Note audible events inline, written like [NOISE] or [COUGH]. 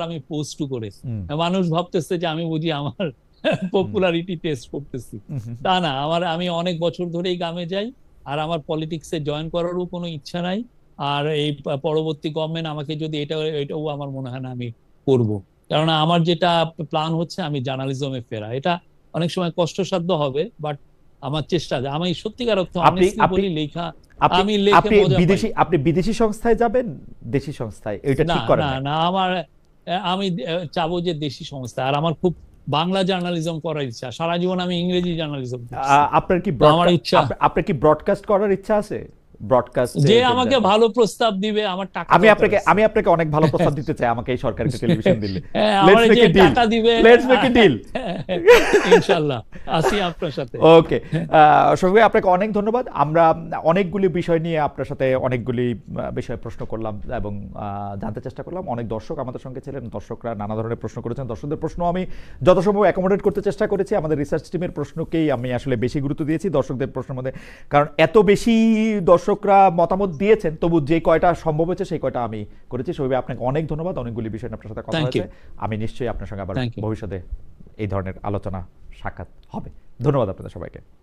আমি পোস্ট করে মানুষ ভাবতেছে যে আমি বুঝি আমার পপুলারিটি টেস্ট করতেছি। তা না আমার আমি অনেক বছর ধরেই গ্রামে যাই আর আমার পলিটিক্সে জয়েন করারও কোনো ইচ্ছা নাই। আর এই পরবর্তী গভর্নমেন্ট আমাকে যদি এটা এটাও আমার মনে হয় না আমি করব। কারণ আমার যেটা প্ল্যান হচ্ছে আমি জার্নালিজমে ফেরা। এটা অনেক সময় কষ্টসাধ্য হবে বাট আমার চেষ্টা। আমি সত্যিকার অর্থে আপনি- আপনি- বলি লেখা আমি লেখে আপনি বিদেশি আপনি বিদেশি সংস্থায় যাবেন? দেশি সংস্থায়। এটা ঠিক করেন না না আমার আমি চাবো যে দেশি সংস্থা। আর আমার খুব বাংলা জার্নালিজম করার ইচ্ছা। সারা জীবন আমি ইংরেজি জার্নালিজম আপনার কি আমার ইচ্ছা- আপ- আপনার কি ব্রডকাস্ট করার ইচ্ছা আছে? ব্রডকাস্ট যে আমাকে ভালো প্রস্তাব দিবে আমার টাকা আমি আপনাকে আমি আপনাকে অনেক ভালো প্রস্তাব দিতে চাই। আমাকে এই সরকারকে [LAUGHS] টেলিভিশন দিলে। Let's make a deal let's make a টাকা [LAUGHS] আসি আপনার সাথে। ওকে। সঙ্গে আপনাকে অনেক ধন্যবাদ। আমরা অনেকগুলি বিষয় নিয়ে আপনার সাথে অনেকগুলি বিষয়ে প্রশ্ন করলাম এবং জানতে চেষ্টা করলাম। অনেক দর্শক আমাদের সঙ্গে ছিলেন দর্শকরা নানা ধরনের প্রশ্ন করেছেন। দর্শকদের প্রশ্ন আমি যথাসম্ভব অ্যাকোমোডেট করতে চেষ্টা করেছি। আমাদের রিসার্চ টিমের প্রশ্নকেই আমি আসলে বেশি গুরুত্ব দিয়েছি দর্শকদের প্রশ্নের মধ্যে। কারণ এত বেশি দর্শকরা মতামত দিয়েছেন তবু যে কয়টা সম্ভব হয়েছে সেই কয়টা আমি করেছি। সবাই আপনাকে অনেক ধন্যবাদ। অনেকগুলি বিষয় আপনার সাথে কথা হয়েছে। আমি নিশ্চয়ই আপনার সঙ্গে আবার ভবিষ্যতে এই ধরনের আলোচনা সাক্ষাৎ হবে। ধন্যবাদ আপনাদের সবাইকে।